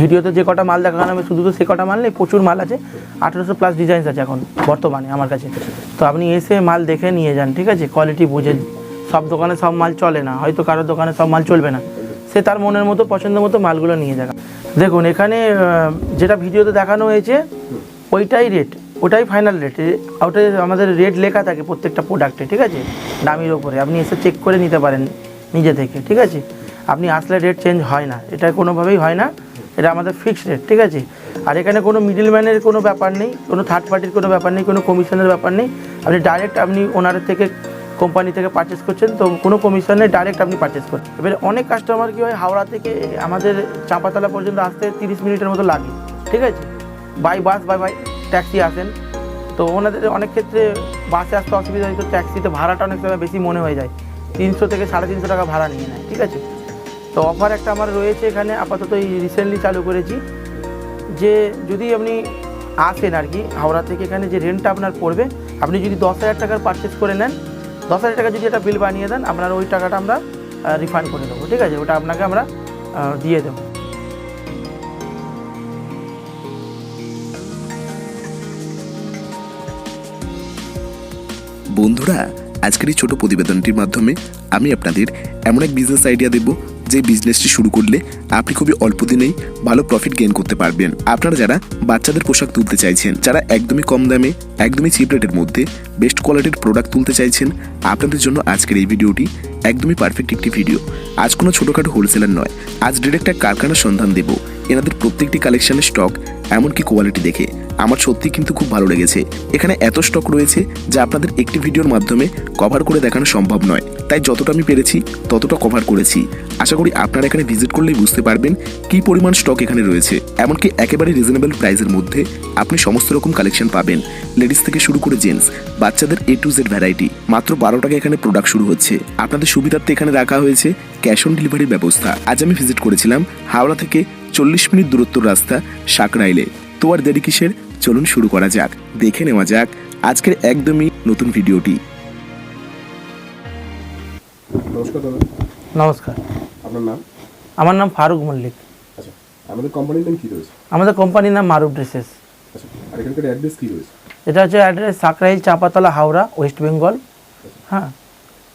ভিডিওতে যে কটা মাল দেখানো আমি শুধু তো সে কটা মাল নেই, প্রচুর মাল আছে। আঠেরোশো প্লাস ডিজাইনস আছে এখন, বর্তমানে আমার কাছে। তো আপনি এসে মাল দেখে নিয়ে যান, ঠিক আছে? কোয়ালিটি বুঝে সব দোকানে সব মাল চলে না, হয়তো কারোর দোকানে সব মাল চলবে না। সে তার মনের মতো, পছন্দ মতো মালগুলো নিয়ে যাক। দেখুন, এখানে যেটা ভিডিওতে দেখানো হয়েছে, ওইটাই রেট ওটাই ফাইনাল রেট ওটাই আমাদের রেট লেখা থাকে প্রত্যেকটা প্রোডাক্টে ঠিক আছে? দামির ওপরে। আপনি এসে চেক করে নিতে পারেন নিজে থেকে, ঠিক আছে? আপনি আসলে রেট চেঞ্জ হয় না, এটা কোনোভাবেই হয় না। এটা আমাদের ফিক্সড রেট ঠিক আছে? আর এখানে কোনো মিডিলম্যানের কোনো ব্যাপার নেই, কোনো থার্ড পার্টির কোনো ব্যাপার নেই, কোনো কমিশনের ব্যাপার নেই। আপনি ডাইরেক্ট আপনি ওনারের থেকে কোম্পানি থেকে পারচেস করছেন, তো কোনো কমিশনে ডাইরেক্ট আপনি পারচেস করছেন এবারে অনেক কাস্টমার কী হয়, হাওড়া থেকে আমাদের চাঁপাতলা পর্যন্ত আসতে তিরিশ মিনিটের মতো লাগে, ঠিক আছে? By bus by by taxi আসেন। তো ওনাদের অনেক ক্ষেত্রে বাসে আসতে অসুবিধা হয়, তো ট্যাক্সিতে ভাড়াটা অনেক সময় বেশি মনে হয়ে যায়। তিনশো থেকে সাড়ে তিনশো টাকা ভাড়া নিয়ে নেয়, ঠিক আছে? তো অফার একটা আমার রয়েছে এখানে, আপাতত এই রিসেন্টলি চালু করেছি। যে যদি আপনি আসেন আর কি, হাওড়া থেকে এখানে যে রেন্টটা আপনার পড়বে, আপনি যদি দশ হাজার টাকার পারচেস করে নেন, দশ হাজার টাকা যদি একটা বিল বানিয়ে দেন, আপনার ওই টাকাটা আমরা রিফান্ড করে দেবো, ঠিক আছে? ওটা আপনাকে আমরা দিয়ে দেবো। বন্ধুরা, আজকের এই ছোট প্রতিবেদনটির মাধ্যমে আমি আপনাদের এমন এক বিজনেস আইডিয়া দেব যে বিজনেসটি শুরু করলে আপনি খুবই অল্প দিনেই ভালো প্রফিট গেইন করতে পারবেন। আপনারা যারা বাচ্চাদের পোশাক তুলতে চাইছেন, যারা একদমই কম দামে, একদমই চিপ রেটের মধ্যে বেস্ট কোয়ালিটির প্রোডাক্ট তুলতে চাইছেন, আপনাদের জন্য আজকের এই ভিডিওটি একদমই পারফেক্ট একটি ভিডিও আজ কোনো ছোটোখাটো হোলসেলার নয়, আজ ডিরেক্ট এক কারখানার সন্ধান দেব। এনাদের প্রত্যেকটি কালেকশনের স্টক এমনকি কোয়ালিটি দেখে। আমার সত্যি কিন্তু খুব ভালো লেগেছে। এখানে এত স্টক রয়েছে যা আপনাদের একটি ভিডিওর মাধ্যমে কভার করে দেখানো সম্ভব নয়। তাই যতটা আমি পেরেছি, ততটা কভার করেছি। আশা করি আপনারা এখানে ভিজিট করলেই বুঝতে পারবেন কী পরিমাণ স্টক এখানে রয়েছে। এমনকি একেবারে রিজনেবল প্রাইসের মধ্যে আপনি সমস্ত রকম কালেকশন পাবেন। লেডিস থেকে শুরু করে জেন্টস বাচ্চাদের এ টু জেড ভ্যারাইটি মাত্র বারো টাকা এখানে প্রোডাক্ট শুরু হচ্ছে। আপনাদের সুবিধার্থে এখানে রাখা হয়েছে ক্যাশ অন ডেলিভারির ব্যবস্থা। আজ আমি ভিজিট করেছিলাম হাওড়া থেকে চল্লিশ মিনিট দূরত্বর রাস্তা সাকরাইলে। তো আর দেরি কিসের? চলুন শুরু করা যাক। দেখে নেওয়া যাক আজকের একদমই নতুন ভিডিওটি। নমস্কার দাদা। নমস্কার। আপনার নাম? আমার নাম ফারুক মল্লিক। আচ্ছা আমাদের কোম্পানির নাম কী রয়েছে? আমাদের কোম্পানির নাম মারুফ ড্রেসেস। আচ্ছা আর এখানকার অ্যাড্রেস কী রয়েছে? এটা হচ্ছে address Sankrail Chapatala Howrah West Bengal হ্যাঁ।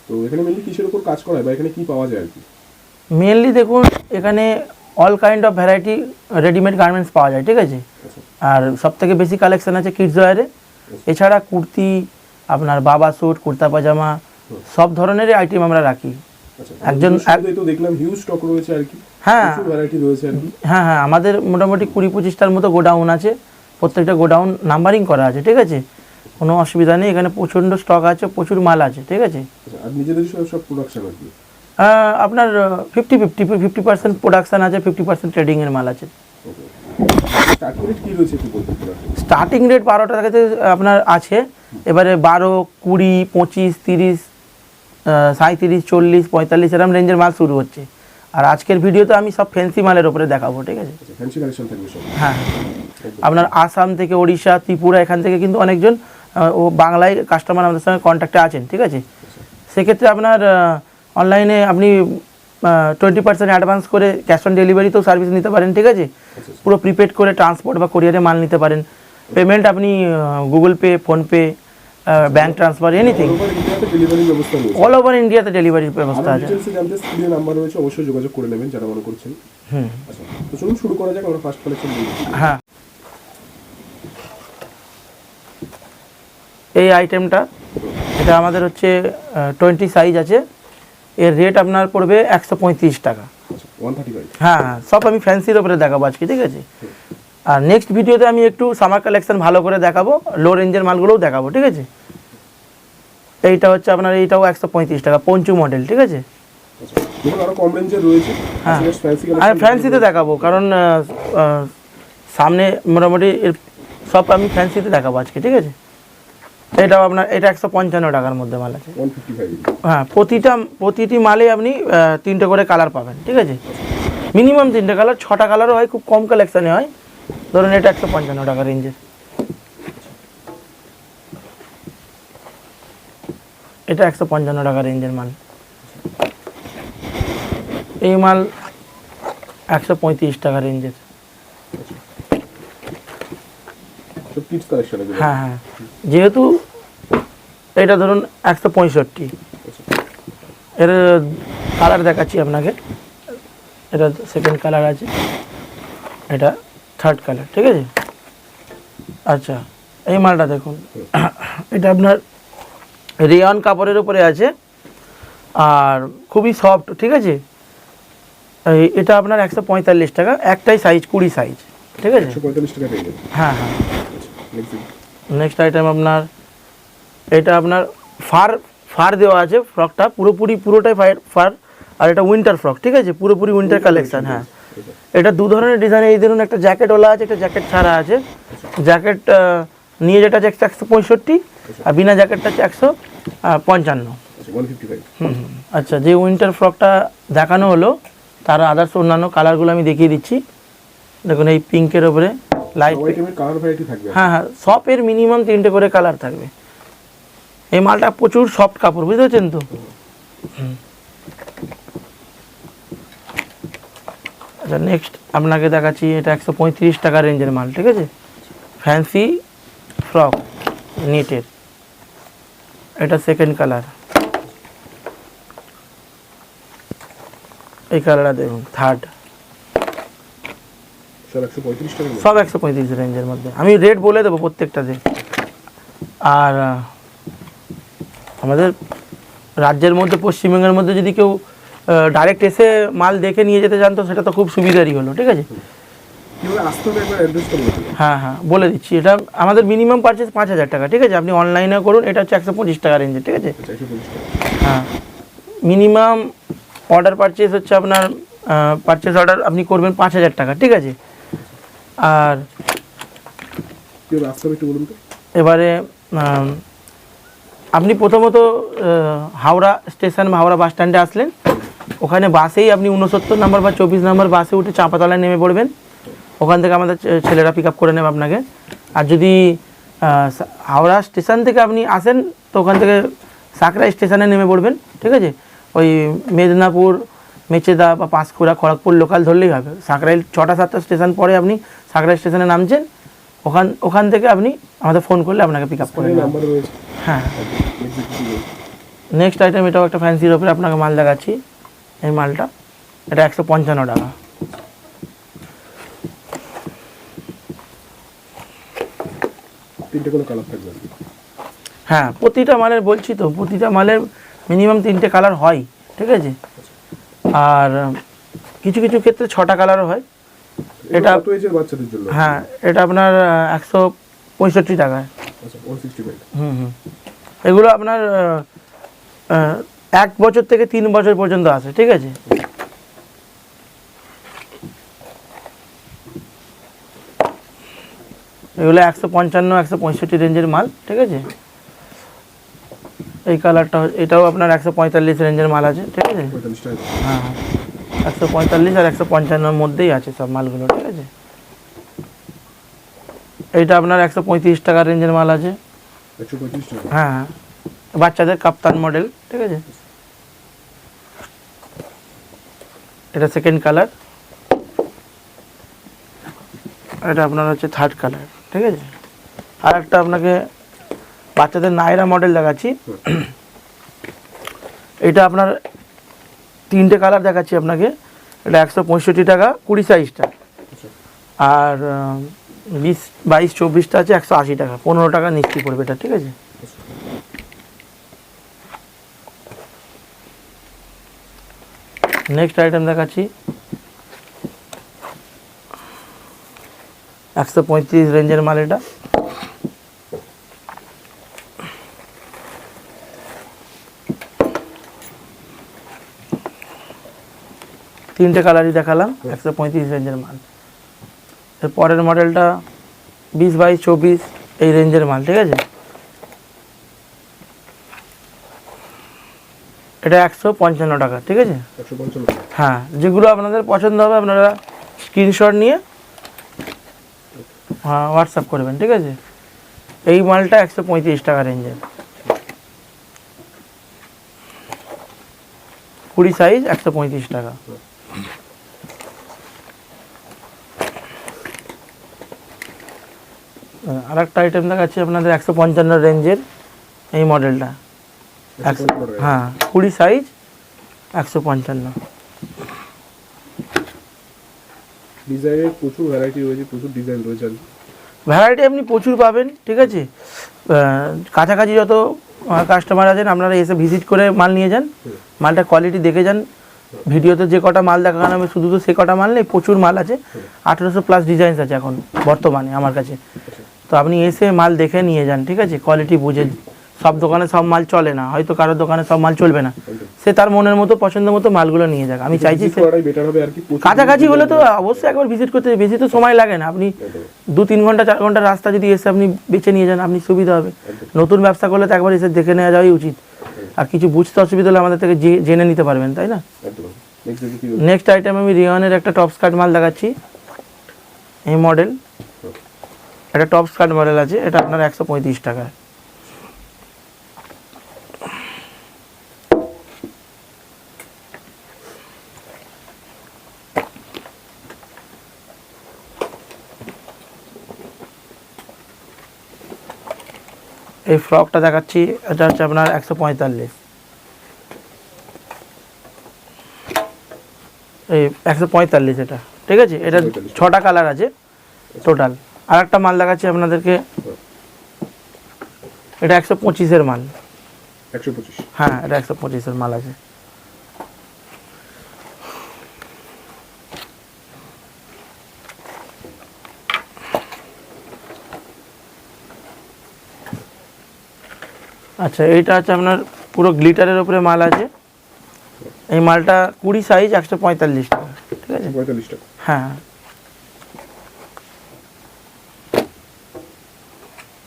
তো এখানে মেনলি কিসের উপর কাজ করা হয় বা এখানে কী পাওয়া যায় আর কি? মেনলি দেখুন এখানে all kind of variety readymade garments পাওয়া যায় ঠিক আছে? আচ্ছা। আর সব থেকে বেশি কালেকশন আছে কিডস ওয়ারে এছাড়া কুর্তি আপনার বাবা স্যুট কুর্তা পাজামা সব ধরনেরই আইটেম আমরা রাখি। আচ্ছা একজন- দেখলাম হিউজ স্টক রয়েছে আর কি। হ্যাঁ। হ্যাঁ হ্যাঁ আমাদের মোটামুটি কুড়ি পঁচিশটার মতো গোডাউন আছে। প্রত্যেকটা গোডাউন নাম্বারিং করা আছে ঠিক আছে? কোনো অসুবিধা নেই এখানে প্রচণ্ড স্টক আছে প্রচুর মাল আছে ঠিক আছে? আচ্ছা আর নিজেদের সব সব প্রোডাকশন আর কি। আহ, আপনার fifty fifty fifty percent production আছে ফিফটি পার্সেন্ট ট্রেডিংয়ের মাল আছে। স্টার্ট রেট কী রয়েছে একটু বলতে প্রোডাক্ট স্টার্টিং রেট বারো টাকা থেকে আপনার আছে। এবারে বারো কুড়ি পঁচিশ তিরিশ সাঁত্রিশ চল্লিশ পঁয়তাল্লিশ এরকম রেঞ্জের মাল শুরু হচ্ছে। আর আজকের ভিডিওতে আমি সব ফ্যান্সি মালের ওপরে দেখাবো ঠিক আছে? আচ্ছা সব। হ্যাঁ আপনার আসাম থেকে ওড়িশা ত্রিপুরা এখান থেকে কিন্তু অনেকজন ও বাংলায় কাস্টমার আমাদের সঙ্গে কন্ট্যাক্টে আছেন ঠিক আছে? সেক্ষেত্রে আপনার অনলাইনে আপনি টোয়েন্টি পার্সেন্ট অ্যাডভান্স করে ক্যাশ অন ডেলিভারিতেও সার্ভিস নিতে পারেন ঠিক আছে? পুরো প্রিপেড করে ট্রান্সপোর্ট বা কোরিয়ারে মাল নিতে পারেন। পেমেন্ট আপনি Google Pay PhonePe bank transfer anything all over ইন্ডিয়াতে ডেলিভারির ব্যবস্থা আছে। জানতে স্ক্রিনে নাম্বার রয়েছে অবশ্যই যোগাযোগ করে নেবেন যারা মনে করছেন। হুম। আচ্ছা তো চলুন শুরু করা যাক আমরা ফার্স্ট কালেকশন হ্যাঁ। এই আইটেমটা এটা আমাদের হচ্ছে টোয়েন্টি সাইজ আছে। এর রেট আপনার পড়বে একশো পঁয়ত্রিশ টাকা। আচ্ছা হ্যাঁ হ্যাঁ সব আমি ফ্যান্সির ওপরে দেখাবো আজকে ঠিক আছে? আর নেক্সট ভিডিওতে আমি একটু সামার কালেকশন ভালো করে দেখাবো লো রেঞ্জের মালগুলোও দেখাবো ঠিক আছে? এইটা হচ্ছে আপনার এইটাও একশো পঁয়ত্রিশ টাকা পঞ্চু মডেল ঠিক আছে? হ্যাঁ। আমি ফ্যান্সিতে দেখাবো কারণ সামনে মোটামুটি এর সব আমি ফ্যান্সিতে দেখাবো আজকে ঠিক আছে? এটাও আপনার এটা একশো পঞ্চান্ন টাকার মধ্যে মাল আছে। হ্যাঁ প্রতিটা প্রতিটি মালে আপনি তিনটে করে কালার পাবেন ঠিক আছে? মিনিমাম তিনটে কালার ছটা কালারও হয় খুব কম কালেকশানে হয়। ধরুন এটা একশো পঞ্চান্ন টাকা রেঞ্জের এটা একশো পঞ্চান্ন টাকা রেঞ্জের মাল। এই মাল একশো পঁয়ত্রিশ টাকা রেঞ্জের এগুলো হ্যাঁ হ্যাঁ। যেহেতু এটা ধরুন একশো পঁয়ষট্টি। এর কালার দেখাচ্ছি আপনাকে। এটা সেকেন্ড কালার আছে। এটা থার্ড কালার ঠিক আছে? আচ্ছা এই মালটা দেখুন। এটা আপনার রেয়ন কাপড়ের উপরে আছে। আর খুবই সফট ঠিক আছে? এটা আপনার একশো পঁয়তাল্লিশ টাকা একটাই সাইজ কুড়ি সাইজ ঠিক আছে? হ্যাঁ হ্যাঁ। নেক্সট আইটেম আপনার এটা আপনার ফার ফার দেওয়া আছে ফ্রকটা পুরোপুরি পুরোটাই ফার ফার আর এটা উইন্টার ফ্রক ঠিক আছে? পুরোপুরি উইন্টার কালেকশান হ্যাঁ। এটা দু ধরনের ডিজাইন এই ধরুন একটা জ্যাকেটওয়ালা আছে একটা জ্যাকেট ছাড়া আছে। জ্যাকেট নিয়ে যেটা আছে একশো পঁয়ষট্টি আর বিনা জ্যাকেটটা হচ্ছে একশো পঞ্চান্ন। আচ্ছা হুম। আচ্ছা যে উইন্টার ফ্রকটা দেখানো হলো তার আদার্স অন্যান্য কালারগুলো আমি দেখিয়ে দিচ্ছি। দেখুন এই পিঙ্কের ওপরে লাইট কালার ভ্যারাইটি থাকবে। হ্যাঁ হ্যাঁ সপের মিনিমাম তিনটে করে কালার থাকবে। এই মালটা প্রচুর সফট কাপড় বুঝতে পারছেন তো? আচ্ছা নেক্সট আপনাকে দেখাচ্ছি এটা একশো পঁয়ত্রিশ টাকা রেঞ্জের মাল ঠিক আছে? ফ্যান্সি ফ্রক নেটের এটা সেকেন্ড কালার এই কালারটা দেখুন থার্ড সব একশো পঁয়ত্রিশ রেঞ্জের মধ্যে। আমি রেট বলে দেবো প্রত্যেকটাতে আর আমাদের রাজ্যের মধ্যে পশ্চিমবঙ্গের মধ্যে যদি কেউ ডাইরেক্ট এসে মাল দেখে নিয়ে যেতে চান তো সেটা তো খুব সুবিধারই হলো ঠিক আছে? হ্যাঁ হ্যাঁ বলে দিচ্ছি। এটা আমাদের মিনিমাম পারচেস পাঁচ হাজার টাকা ঠিক আছে? আপনি অনলাইনে করুন এটা হচ্ছে একশো পঁচিশ টাকা রেঞ্জের ঠিক আছে? আচ্ছা হ্যাঁ। মিনিমাম অর্ডার পারচেস হচ্ছে আপনার পারচেস অর্ডার আপনি করবেন পাঁচ হাজার টাকা ঠিক আছে? আর এবারে আপনি প্রথমত হাওড়া স্টেশন বা হাওড়া বাস স্ট্যান্ডে আসলেন। ওখানে বাসেই আপনি উনসত্তর নাম্বার বা চব্বিশ নাম্বার বাসে উঠে চাঁপাতলায় নেমে পড়বেন। ওখান থেকে আমাদের ছেলেরা পিক আপ করে নেবে আপনাকে। আর যদি হাওড়া স্টেশন থেকে আপনি আসেন তো ওখান থেকে সাকরাই স্টেশনে নেমে পড়বেন ঠিক আছে? ওই মেদিনীপুর মেচেদা বা পাঁশকুড়া খড়গপুর লোকাল ধরলেই হবে। সাকরাইল ছটা সাতটা স্টেশন পরে আপনি সাকরাই স্টেশনে নামছেন ওখান ওখান থেকে আপনি আমাদের ফোন করলে আপনাকে পিক আপ করে হ্যাঁ। নেক্সট আইটেম এটাও একটা ফ্যান্সির ওপরে আপনাকে মাল দেখাচ্ছি এই মালটা। এটা একশো পঞ্চান্ন টাকা। তিনটে কোনো কালার থাকবে? হ্যাঁ প্রতিটা মালের বলছি তো প্রতিটা মালের মিনিমাম তিনটে কালার হয় ঠিক আছে? আর কিছু কিছু ক্ষেত্রে ছটা কালারও হয়। এটা- বাচ্চাদের জন্য। হ্যাঁ এটা আপনার একশো পঁয়ষট্টি টাকায়। আচ্ছা হুম হুম। এগুলো আপনার এক বছর থেকে তিন বছর পর্যন্ত আছে ঠিক আছে? এগুলো একশো পঞ্চান্ন একশো পঁয়ষট্টি রেঞ্জের মাল ঠিক আছে? এই কালারটা এটাও আপনার একশো পঁয়তাল্লিশ রেঞ্জের মাল আছে ঠিক আছে? হ্যাঁ হ্যাঁ। একশো পঁয়তাল্লিশ আর একশো পঞ্চান্নর মধ্যেই আছে সব মালগুলো ঠিক আছে? এইটা আপনার একশো পঁয়ত্রিশ টাকা রেঞ্জের মাল আছে। হ্যাঁ হ্যাঁ। বাচ্চাদের কাপ্তান মডেল ঠিক আছে? এটা সেকেন্ড কালার এটা আপনার হচ্ছে থার্ড কালার ঠিক আছে? আর একটা আপনাকে বাচ্চাদের নায়রা মডেল দেখাচ্ছি। এটা আপনার তিনটে কালার দেখাচ্ছি আপনাকে। এটা একশো পঁয়ষট্টি টাকা কুড়ি সাইজটা। আচ্ছা। আর বিশ বাইশ চব্বিশটা আছে একশো আশি টাকা। পনেরো টাকা নিশ্চয়ই পড়বে এটা ঠিক আছে? নেক্সট আইটেম দেখাচ্ছি। একশো পঁয়ত্রিশ রেঞ্জের মাল এটা। তিনটে কালারই দেখালাম একশো পঁয়ত্রিশ রেঞ্জের মাল। এর পরের মডেলটা বিশ বাইশ চব্বিশ এই রেঞ্জের মাল ঠিক আছে? এটা একশো পঞ্চান্ন টাকা ঠিক আছে? হ্যাঁ যেগুলো আপনাদের পছন্দ হবে আপনারা স্ক্রিনশট নিয়ে হ্যাঁ হোয়াটসঅ্যাপ করবেন ঠিক আছে? এই মালটা একশো পঁয়ত্রিশ টাকা রেঞ্জের কুড়ি সাইজ একশো পঁয়ত্রিশ টাকা। আর একটা আইটেম দেখাচ্ছি আপনাদের একশো পঞ্চান্ন রেঞ্জের এই মডেলটা একশো হ্যাঁ কুড়ি সাইজ একশো পঞ্চান্ন। ডিজাইনের প্রচুর ভ্যারাইটি রয়েছে প্রচুর ডিজাইন রয়েছে ভ্যারাইটি আপনি প্রচুর পাবেন ঠিক আছে? কাছাকাছি যত কাস্টমার আছেন আপনারা এসে ভিজিট করে মাল নিয়ে যান। মালটা কোয়ালিটি দেখে যান। ভিডিওতে যে কটা মাল দেখানো হবে শুধু তো সে কটা মাল নেই প্রচুর মাল আছে। আঠেরোশো প্লাস ডিজাইনস আছে এখন বর্তমানে আমার কাছে। তো আপনি এসে মাল দেখে নিয়ে যান ঠিক আছে? কোয়ালিটি বুঝে সব দোকানে সব মাল চলে না হয়তো কারোর দোকানে সব মাল চলবে না। সে তার মনের মতো পছন্দ মতো মালগুলো নিয়ে যাক। আমি চাইছি কাছাকাছি হলে তো অবশ্যই একবার ভিজিট করতে বেশি তো সময় লাগে না। আপনি দু তিন ঘণ্টা চার ঘণ্টা রাস্তা যদি এসে আপনি বেছে নিয়ে যান আপনি সুবিধা হবে। নতুন ব্যবসা করলে তো একবার এসে দেখে নেওয়া যাওয়াই উচিত। আর কিছু বুঝতে অসুবিধা হলে আমাদের থেকে জেনে নিতে পারবেন তাই না? নেক্সট নেক্সট আইটেম আমি রিয়নের একটা টপ স্কার্ট মাল দেখাচ্ছি। এই মডেল একটা টপ স্কার্ট মডেল আছে এটা আপনার একশো পঁয়ত্রিশ টাকা। এই ফ্রকটা দেখাচ্ছি এটা হচ্ছে আপনার একশো পঁয়তাল্লিশ। এই একশো পঁয়তাল্লিশ এটা ঠিক আছে? এটা ছটা কালার আছে টোটাল। আর একটা মাল দেখাচ্ছি আপনাদেরকে। এটা একশো পঁচিশের মাল। একশো পঁচিশ। হ্যাঁ এটা একশো পঁচিশের মাল আছে। আচ্ছা এইটা হচ্ছে আপনার পুরো গ্লিটারের উপরে মাল আছে। এই মালটা কুড়ি সাইজ একশো পঁয়তাল্লিশ টাকা ঠিক আছে? পঁয়তাল্লিশ টাকা। হ্যাঁ।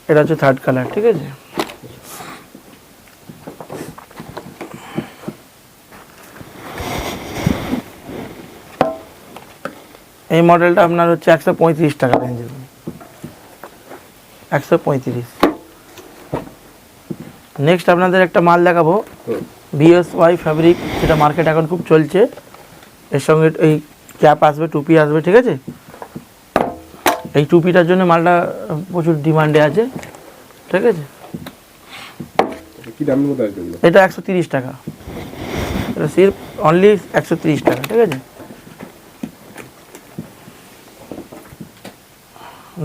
এটা হচ্ছে থার্ড কালার ঠিক আছে? এই মডেলটা আপনার হচ্ছে একশো পঁয়ত্রিশ টাকা রেঞ্জের একশো পঁয়ত্রিশ। নেক্সট আপনাদের একটা মাল দেখাবো। বিএসওয়াই ফ্যাব্রিক সেটা মার্কেট এখন খুব চলছে। এর সঙ্গে এই ক্যাপ আসবে টুপি আসবে, ঠিক আছে? এই টুপিটার জন্য মালটা প্রচুর ডিমান্ডে আছে ঠিক আছে? এটা একশো তিরিশ টাকা। এটা সির্ফ অনলি একশো তিরিশ টাকা ঠিক আছে?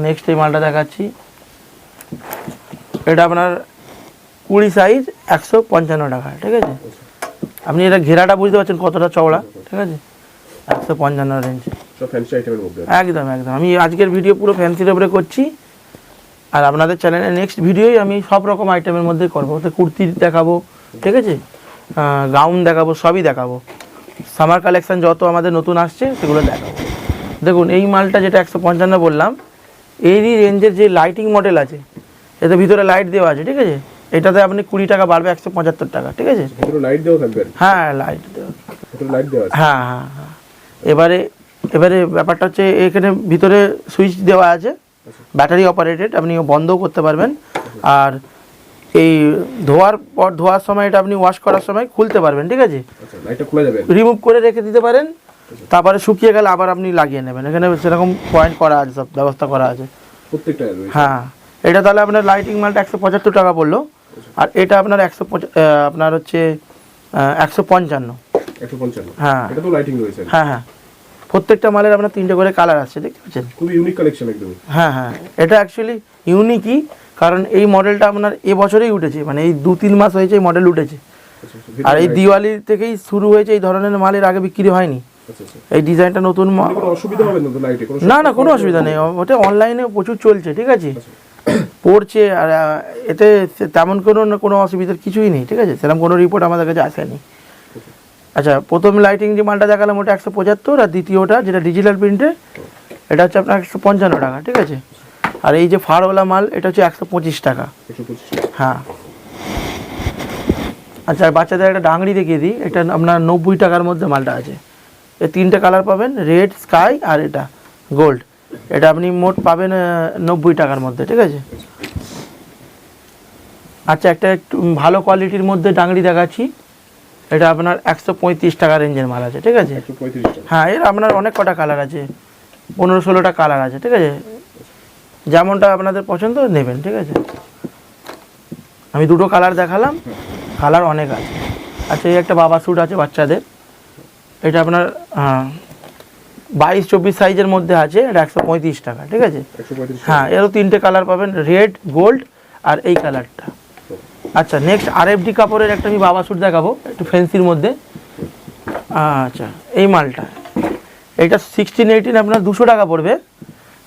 নেক্সট এই মালটা দেখাচ্ছি। এটা আপনার কুড়ি সাইজ একশো পঞ্চান্ন টাকা ঠিক আছে? আপনি এটা ঘেরাটা বুঝতে পারছেন কতটা চওড়া ঠিক আছে? একশো পঞ্চান্ন রেঞ্জ ফ্যান্সি আইটেমের মধ্যে একদম একদম। আমি আজকের ভিডিও পুরো ফ্যান্সির উপরে করছি। আর আপনাদের চ্যানেলে নেক্সট ভিডিওই আমি সব রকম আইটেমের মধ্যে করব। কুর্তি দেখাবো ঠিক আছে? গাউন দেখাবো সবই দেখাবো। সামার কালেকশান যত আমাদের নতুন আসছে সেগুলো দেখাবো। দেখুন এই মালটা যেটা একশো পঞ্চান্ন বললাম এরই রেঞ্জের যে লাইটিং মডেল আছে এতে ভিতরে লাইট দেওয়া আছে ঠিক আছে? এটাতে আপনি কুড়ি টাকা বাড়বে একশো পঁচাত্তর টাকা ঠিক আছে? লাইট দেওয়া থাকবে হ্যাঁ লাইট দেওয়া লাইট দেওয়া হ্যাঁ হ্যাঁ হ্যাঁ। এবারে এবারে ব্যাপারটা হচ্ছে এখানে ভিতরে সুইচ দেওয়া আছে। ব্যাটারি অপারেটেড আপনি বন্ধও করতে পারবেন। আর এই ধোয়ার পর ধোয়ার সময় এটা আপনি ওয়াশ করার সময় খুলতে পারবেন ঠিক আছে? আচ্ছা। রিমুভ করে রেখে দিতে পারেন তারপরে শুকিয়ে গেলে আবার আপনি লাগিয়ে নেবেন। এখানে সেরকম পয়েন্ট করা আছে সব ব্যবস্থা করা আছে। হ্যাঁ এটা তাহলে আপনার লাইটিং মালটা একশো পঁচাত্তর টাকা পড়ল আর এটা আপনার একশো আপনার হচ্ছে একশো পঞ্চান্ন। হ্যাঁ। হ্যাঁ হ্যাঁ। প্রত্যেকটা মালের আপনার তিনটে করে কালার আছে দেখতে পাচ্ছেন? খুবই ইউনিক কালেকশন একদম হ্যাঁ হ্যাঁ। এটা অ্যাকচুয়ালি ইউনিকই কারণ এই মডেলটা আপনার এবছরেই উঠেছে মানে এই দু তিন মাস হয়েছে এই মডেল উঠেছে। আচ্ছা আচ্ছা আর এই দিওয়ালি থেকেই শুরু হয়েছে এই ধরনের মালের আগে বিক্রি হয়নি। আচ্ছা এই ডিজাইনটা নতুন মা- অসুবিধা হবে না লাইটে কোনো না না কোনো অসুবিধা নেই। ওটা অনলাইনে প্রচুর চলছে ঠিক আছে? পড়ছে আর এতে তেমন কোনো কোনো অসুবিধার কিছুই নেই ঠিক আছে? সেরকম কোনো রিপোর্ট আমাদের কাছে আসেনি। আচ্ছা প্রথম লাইটিং যে মালটা দেখালাম ওটা একশো পঁচাত্তর আর দ্বিতীয়টা যেটা ডিজিটাল প্রিন্টে এটা হচ্ছে আপনার একশো পঞ্চান্ন টাকা ঠিক আছে? আর এই যে ফাড়ওয়ালা মাল এটা হচ্ছে একশো পঁচিশ টাকা। হ্যাঁ। আচ্ছা আর বাচ্চাদের একটা ডাংরি দেখিয়ে দিই এটা আপনার নব্বই টাকার মধ্যে মালটা আছে। এই তিনটে কালার পাবেন রেড স্কাই আর এটা গোল্ড এটা আপনি মোট পাবেন নব্বই টাকার মধ্যে ঠিক আছে? আচ্ছা একটা একটু ভালো কোয়ালিটির মধ্যে ডাংরি দেখাচ্ছি। এটা আপনার একশো পঁয়ত্রিশ টাকা রেঞ্জের মাল আছে ঠিক আছে? হ্যাঁ এর আপনার অনেক কটা কালার আছে। পনেরো ষোলোটা কালার আছে ঠিক আছে? যেমনটা আপনাদের পছন্দ নেবেন ঠিক আছে? আমি দুটো কালার দেখালাম কালার অনেক আছে। আচ্ছা এই একটা বাবা স্যুট আছে বাচ্চাদের। এটা আপনার বাইশ চব্বিশ সাইজের মধ্যে আছে এটা একশো পঁয়ত্রিশ টাকা ঠিক আছে? হ্যাঁ এরও তিনটে কালার পাবেন রেড গোল্ড আর এই কালারটা আচ্ছা নেক্সট আর এফডি কাপড়ের একটা আমি বাবা স্যুট দেখাবো, একটু ফ্যান্সির মধ্যে। আচ্ছা এই মালটা। এটা সিক্সটিন এইটিন আপনার দুশো টাকা পড়বে।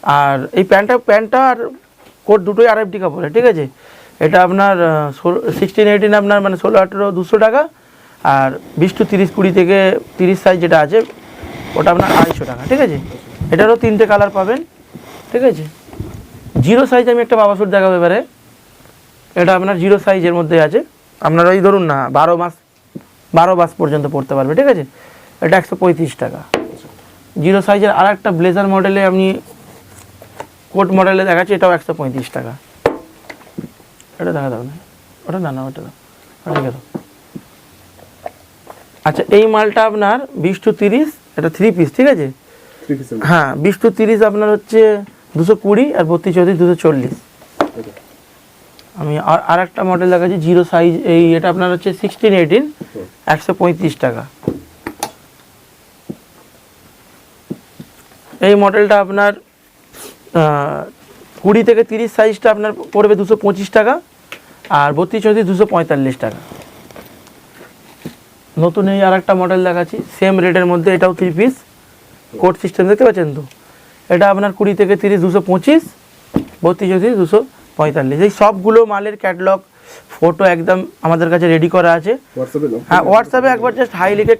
আর এই প্যান্টটা প্যান্টটা আর কোট দুটোই আর এফডি কাপড়ের, ঠিক আছে? এটা আপনার ষোলো সিক্সটিন এইটিন আপনার মানে ষোলো, আঠেরো, দুশো টাকা। আর বিশ টু তিরিশ, কুড়ি থেকে তিরিশ সাইজ যেটা আছে, ওটা আপনার আড়াইশো টাকা, ঠিক আছে? এটারও তিনটে কালার পাবেন, ঠিক আছে? জিরো সাইজ আমি একটা বাবা স্যুট দেখাবো এবারে। এটা আপনার জিরো সাইজের মধ্যে আছে। আপনার ওই ধরুন না বারো মাস বারো মাস পর্যন্ত পড়তে পারবে ঠিক আছে? এটা একশো পঁয়ত্রিশ টাকা। জিরো সাইজের আর একটা ব্লেজার মডেলে আপনি কোট মডেলে দেখাচ্ছি এটাও একশো পঁয়ত্রিশ টাকা। এটা দেখা যাবে না। ওটা না না ওটা দাও ওটা দাও। আচ্ছা এই মালটা আপনার বিশ টু তিরিশ এটা থ্রি পিস ঠিক আছে? হ্যাঁ বিশ টু তিরিশ আপনার হচ্ছে দুশো কুড়ি আর বত্রিশ চৌত্রিশ দুশো চল্লিশ। আমি আর আর একটা মডেল দেখাচ্ছি জিরো সাইজ এই এটা আপনার হচ্ছে সিক্সটিন এইটিন একশো পঁয়ত্রিশ টাকা। এই মডেলটা আপনার কুড়ি থেকে তিরিশ সাইজটা আপনার পড়বে দুশো পঁচিশ টাকা, আর বত্রিশ চৌত্রিশ দুশো পঁয়তাল্লিশ টাকা। নতুন এই আর একটা মডেল দেখাচ্ছি সেম রেটের মধ্যে এটাও থ্রি পিস কোড সিস্টেম দেখতে পাচ্ছেন তো? এটা আপনার কুড়ি থেকে তিরিশ, দুশো পঁচিশ, বত্রিশ চৌত্রিশ দুশো পঁয়তাল্লিশ। এই সবগুলো মালের ক্যাটলগ ফটো একদম আমাদের কাছে রেডি করা আছে। হ্যাঁ হোয়াটসঅ্যাপে একবার জাস্ট হাই লিখে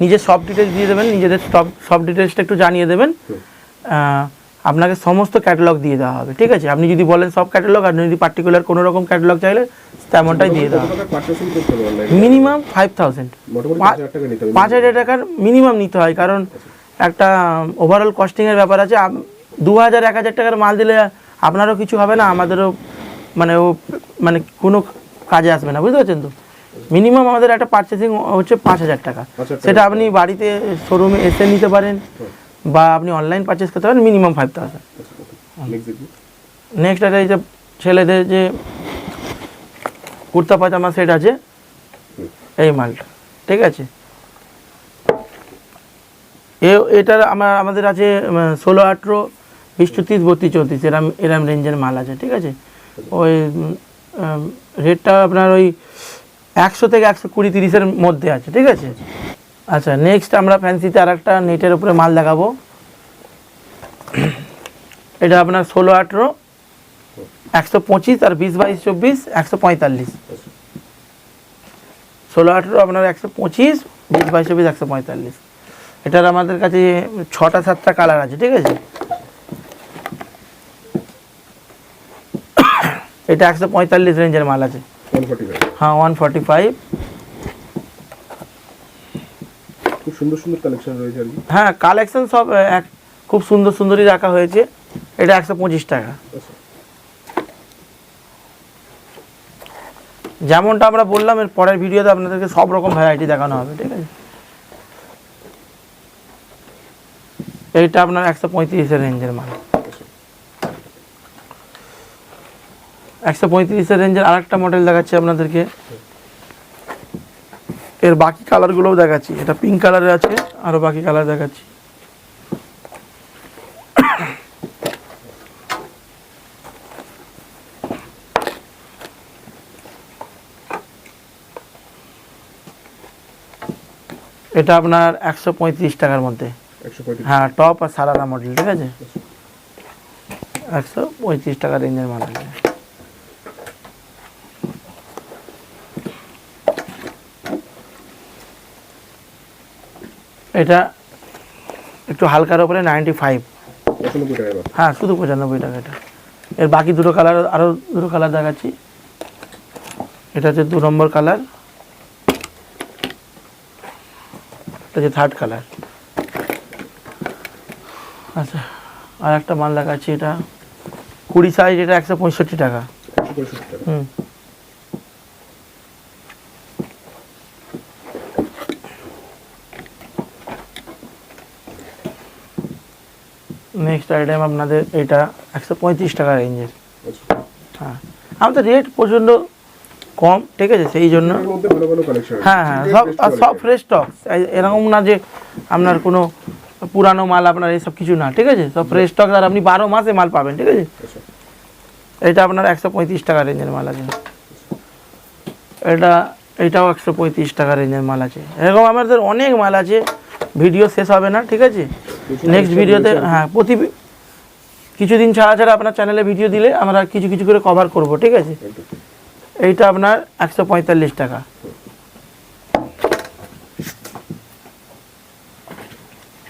নিজের সব ডিটেলস দিয়ে দেবেন নিজেদের সব সব ডিটেলসটা একটু জানিয়ে দেবেন। আপনাকে সমস্ত ক্যাটালগ দিয়ে দেওয়া হবে ঠিক আছে? আপনি যদি বলেন সব ক্যাটালগ আর যদি পার্টিকুলার কোনো রকম ক্যাটালগ চাইলে তেমনটাই দিয়ে দেওয়া মিনিমাম ফাইভ থাউজেন্ড পাঁচ- হাজার পাঁচ টাকার মিনিমাম নিতে হয় কারণ একটা ওভারঅল কস্টিংয়ের ব্যাপার আছে। দু হাজার এক হাজার টাকার মাল দিলে আপনারও কিছু হবে না আমাদেরও মানে ও মানে কোনো কাজে আসবে না বুঝতে পারছেন তো? মিনিমাম আমাদের একটা পারচেসিং হচ্ছে পাঁচ হাজার টাকা। সেটা আপনি বাড়িতে শোরুমে এসে নিতে পারেন বা আপনি অনলাইন পারচেস করতে পারেন মিনিমাম ফাইভ থাউজেন্ড নেক্সট একটা এই যে ছেলেদের যে কুর্তা পাজামা সেট আছে এই মালটা ঠিক আছে? এ এটার আমার আমাদের আছে ষোলো আঠেরো বিশ চৌত্রিশ বত্রিশ চৌত্রিশ এরম এরম রেঞ্জের মাল আছে, ঠিক আছে? ওই রেটটা আপনার ওই একশো থেকে একশো কুড়ি তিরিশের মধ্যে আছে, ঠিক আছে? আচ্ছা নেক্সট আমরা ফ্যান্সিতে আর একটা নেটের উপরে মাল দেখাবো। এটা আপনার ষোলো, আঠেরো, একশো পঁচিশ আর বিশ, বাইশ, চব্বিশ, একশো পঁয়তাল্লিশ। ষোলো, আঠেরো আপনার একশো পঁচিশ, বিশ, বাইশ, চব্বিশ, একশো পঁয়তাল্লিশ। এটার আমাদের কাছে ছটা, সাতটা কালার আছে, ঠিক আছে? এটা একশো পঁয়তাল্লিশ রেঞ্জের মাল আছে। হ্যাঁ ওয়ান ফর্টি ফাইভ খুব সুন্দর সুন্দর কালেকশন রয়েছে হ্যাঁ কালেকশন সব এক খুব সুন্দর সুন্দরই রাখা হয়েছে। এটা একশো পঁচিশ টাকা। আচ্ছা। যেমনটা আমরা বললাম এর পরের ভিডিওতে আপনাদেরকে সব রকম ভ্যারাইটি দেখানো হবে ঠিক আছে? এইটা আপনার একশো পঁয়ত্রিশের রেঞ্জের মাল। একশো পঁয়ত্রিশের রেঞ্জের আরেকটা মডেল দেখাচ্ছি আপনাদেরকে। এর বাকি কালারগুলোও দেখাচ্ছি। এটা পিঙ্ক কালারের আছে আরও বাকি কালার দেখাচ্ছি। এটা আপনার একশো পঁয়ত্রিশ টাকার মধ্যে। হ্যাঁ টপ আর সারারা মডেল ঠিক আছে? একশো পঁয়ত্রিশ টাকা রেঞ্জের মাল এটা একটু হালকার উপরে নাইনটি ফাইভ হ্যাঁ শুধু পঁচানব্বই টাকা এটা। এর বাকি দুটো কালার আরও দুটো কালার দেখাচ্ছি। এটা হচ্ছে দু নম্বর কালার এটা হচ্ছে থার্ড কালার আচ্ছা আর একটা মাল দেখাচ্ছি এটা। কুড়ি সাইজ এটা একশো পঁয়ষট্টি টাকা। হুম। আইটেম আপনাদের এটা একশো পঁয়ত্রিশ টাকা রেঞ্জের আচ্ছা। হ্যাঁ। আমাদের রেট প্রচণ্ড কম ঠিক আছে? সেই জন্য হ্যাঁ হ্যাঁ সব আর সব ফ্রেশ স্টক এরকম না যে আপনার কোনো পুরানো মাল আপনার এইসব কিছু না ঠিক আছে? সব ফ্রেশ স্টক আর আপনি বারো মাসে মাল পাবেন ঠিক আছে? আচ্ছা। এটা আপনার একশো পঁয়ত্রিশ টাকা রেঞ্জের মাল আছে। এটা এটাও একশো পঁয়ত্রিশ টাকা রেঞ্জের মাল আছে। এরকম আমাদের অনেক মাল আছে ভিডিও শেষ হবে না ঠিক আছে? নেক্সট ভিডিওতে হ্যাঁ প্রতি কিছুদিন ছাড়া ছাড়া আপনার চ্যানেলে ভিডিও দিলে আমরা কিছু কিছু করে কভার করব ঠিক আছে? এইটা আপনার একশো পঁয়তাল্লিশ টাকা।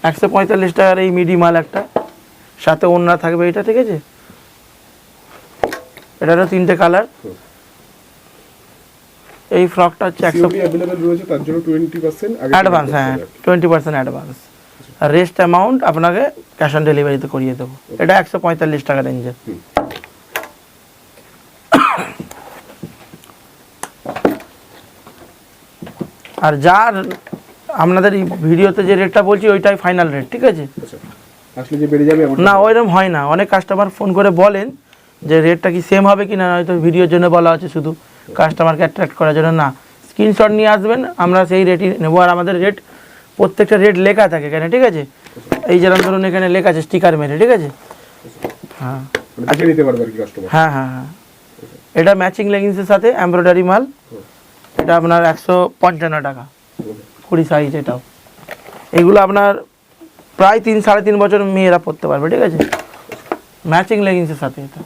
একশো পঁয়তাল্লিশ টাকার এই মিডি মাল একটা। সাথে ওড়না থাকবে এটা ঠিক আছে? এটারও তিনটে কালার এই ফ্রকটা হচ্ছে একশো COD available রয়েছে তার জন্য 20% আগে অ্যাডভান্স হ্যাঁ twenty percent advance rest amount আপনাকে ক্যাশ অন ডেলিভারিতে করিয়ে দেবো। এটা একশো পঁয়তাল্লিশ টাকা রেঞ্জের আর যার আপনাদের এই ভিডিওতে যে রেটটা বলছি ওইটাই ফাইনাল রেট ঠিক আছে? আচ্ছা। না ওইরকম হয় না। অনেক কাস্টমার ফোন করে বলেন যে রেটটা কি সেম হবে কি না হয়তো ভিডিওর জন্য বলা হচ্ছে শুধু। কাস্টমারকে অ্যাট্রাক্ট করার জন্য না। স্ক্রিনশট নিয়ে আসবেন আমরা সেই রেটই নেব। আর আমাদের রেট প্রত্যেকটা রেট লেখা থাকে এখানে ঠিক আছে? এই যেরকম ধরুন এখানে লেখা আছে স্টিকার মেরে ঠিক আছে? হ্যাঁ। মানে হ্যাঁ হ্যাঁ হ্যাঁ। এটা ম্যাচিং লেগিংসের সাথে এমব্রয়ডারি মাল। এটা আপনার একশো পঞ্চান্ন টাকা। কুড়ি সাইজ এটাও। এগুলো আপনার প্রায় তিন সাড়ে তিন বছর মেয়েরা পড়তে পারবে ঠিক আছে? ম্যাচিং লেগিংসের সাথে এটা।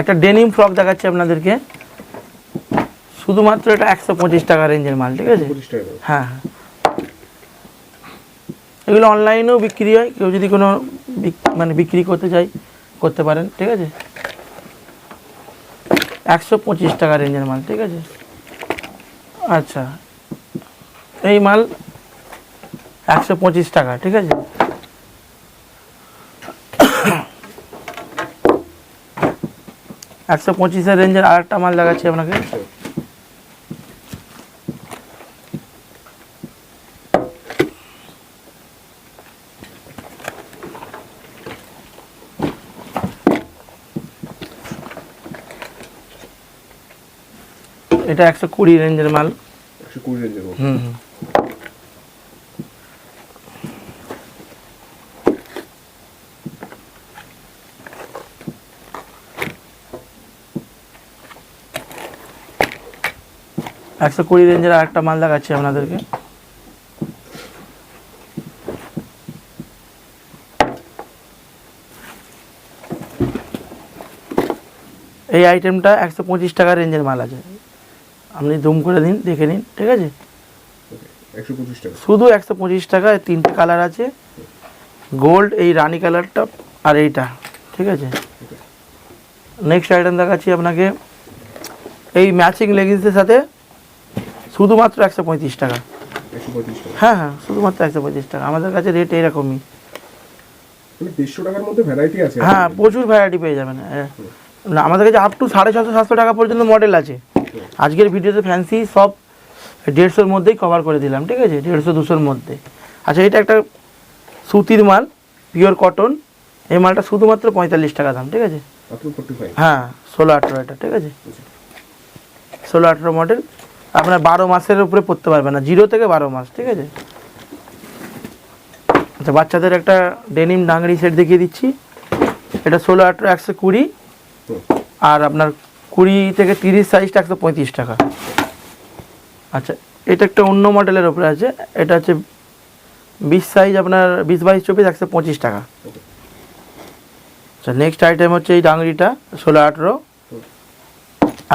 একটা ডেনিম ফ্রক দেখাচ্ছি আপনাদেরকে। শুধুমাত্র এটা একশো পঁচিশ টাকা রেঞ্জের মাল ঠিক আছে। হ্যাঁ হ্যাঁ। এগুলো অনলাইনেও বিক্রি হয় কেউ যদি কোনো মানে বিক্রি করতে চাই করতে পারেন ঠিক আছে? একশো পঁচিশ টাকা রেঞ্জের মাল ঠিক আছে? আচ্ছা এই মাল একশো পঁচিশ টাকা ঠিক আছে? একশো পঁচিশের রেঞ্জের আরেকটা মাল দেখাচ্ছি আপনাকে। এটা একশো কুড়ি রেঞ্জের মাল। একশো কুড়ি রেঞ্জের হুম একশো কুড়ি রেঞ্জের আর একটা মাল দেখাচ্ছি আপনাদেরকে। এই আইটেমটা একশো পঁচিশ টাকা রেঞ্জের মাল আছে। আপনি জুম করে দিন দেখে নিন ঠিক আছে? শুধু একশো পঁচিশ টাকা তিনটে কালার আছে। গোল্ড এই রানি কালারটা আর এইটা ঠিক আছে? নেক্সট আইটেম দেখাচ্ছি আপনাকে। এই ম্যাচিং লেগিংসের সাথে শুধুমাত্র একশো পঁয়ত্রিশ টাকা। হ্যাঁ হ্যাঁ শুধুমাত্র একশো পঁয়ত্রিশ টাকা। আমাদের কাছে রেট এরকমই। হ্যাঁ প্রচুর ভ্যারাইটি পেয়ে যাবেন। আমাদের কাছে আপ টু সাড়ে ছশো সাতশো টাকা পর্যন্ত মডেল আছে। আজকের ভিডিওতে ফ্যান্সি সব দেড়শোর মধ্যেই কভার করে দিলাম ঠিক আছে? দেড়শো দুশোর মধ্যে। আচ্ছা এটা একটা সুতির মাল পিওর কটন এই মালটা শুধুমাত্র পঁয়তাল্লিশ টাকা দাম ঠিক আছে? হ্যাঁ ষোলো আঠেরো এটা ঠিক আছে? ষোলো আঠেরো মডেল আপনার বারো মাসের উপরে পড়তে পারবে না জিরো থেকে বারো মাস ঠিক আছে? আচ্ছা বাচ্চাদের একটা ডেনিম ডাংরি সেট দেখিয়ে দিচ্ছি। এটা ষোলো আঠেরো একশো কুড়ি। আর আপনার কুড়ি থেকে তিরিশ সাইজটা একশো পঁয়ত্রিশ টাকা। আচ্ছা এটা একটা অন্য মডেলের ওপরে আছে। এটা হচ্ছে বিশ সাইজ আপনার বিশ বাইশ চব্বিশ একশো পঁচিশ টাকা। আচ্ছা নেক্সট আইটেম হচ্ছে এই ডাংরিটা ষোলো আঠেরো।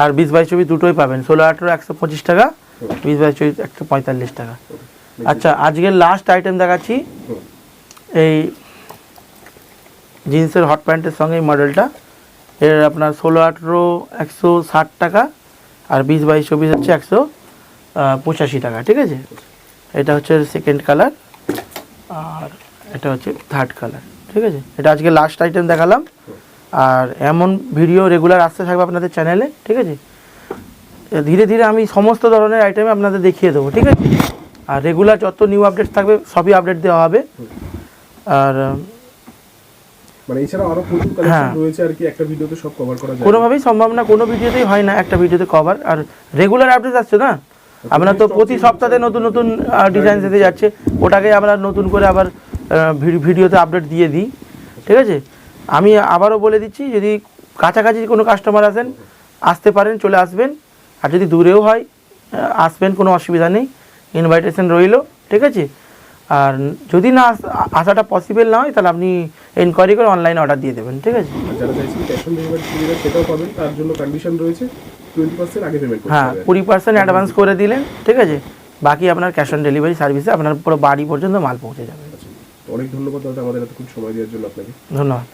আর বিশ বাইশ চব্বিশ দুটোই পাবেন। ষোলো আঠেরো একশো পঁচিশ টাকা, বিশ বাইশ চব্বিশ একশো পঁয়তাল্লিশ টাকা। আচ্ছা আজকের লাস্ট আইটেম দেখাচ্ছি। এই জিন্সের হট প্যান্টের সঙ্গে এই মডেলটা এর আপনার ষোলো, আঠেরো, একশো ষাট টাকা আর বিশ, বাইশ, চব্বিশ হচ্ছে একশো পঁচাশি টাকা, ঠিক আছে? এটা হচ্ছে সেকেন্ড কালার আর এটা হচ্ছে থার্ড কালার ঠিক আছে? এটা আজকে লাস্ট আইটেম দেখালাম। আর এমন ভিডিও রেগুলার আসতে থাকবে আপনাদের চ্যানেলে ঠিক আছে? ধীরে ধীরে আমি সমস্ত ধরনের আইটেমে আপনাদের দেখিয়ে দেবো, ঠিক আছে? আর রেগুলার যত নিউ আপডেট থাকবে, সবই আপডেট দেওয়া হবে। আর মানে এছাড়াও আরও প্রচুর কালেকশন হ্যাঁ। রয়েছে আর কি একটা ভিডিওতে সব কভার করা যায়। কোনোভাবেই সম্ভব না কোনো ভিডিওতেই হয় না একটা ভিডিওতে কভার আর রেগুলার আপডেট আসছে না? আপনার তো প্রতি সপ্তাহে নতুন নতুন ডিজাইন এসে যাচ্ছে। ওটাকে আমরা নতুন করে আবার ভিডিওতে আপডেট দিয়ে দিই। ঠিক আছে? আমি আবারও বলে দিচ্ছি যদি কাছাকাছি কোনো কাস্টমার আসেন আসতে পারেন চলে আসবেন। আর যদি দূরেও হয় আসবেন কোনো অসুবিধা নেই। ইনভাইটেশন রইল। ঠিক আছে? আর যদি না আসাটা পসিবল না হয় তাহলে আপনি এনকোয়ারি করে অনলাইন অর্ডার দিয়ে দেবেন ঠিক আছে? যারা চাইছেন ক্যাশ অন ডেলিভারি সুবিধা সেটাও পাবেন। তার জন্য কন্ডিশন রয়েছে টোয়েন্টি পার্সেন্ট আগে পেমেন্ট করতে হ্যাঁ হবে। কুড়ি পার্সেন্ট অ্যাডভান্স করে দিলেন ঠিক আছে? বাকি আপনার ক্যাশ অন ডেলিভারি সার্ভিসে আপনার পুরো বাড়ি পর্যন্ত মাল পৌঁছে যাবে। আচ্ছা, অনেক ধন্যবাদ দাদা আমাদের এতক্ষণ সময় দেওয়ার জন্য আপনাকে। ধন্যবাদ।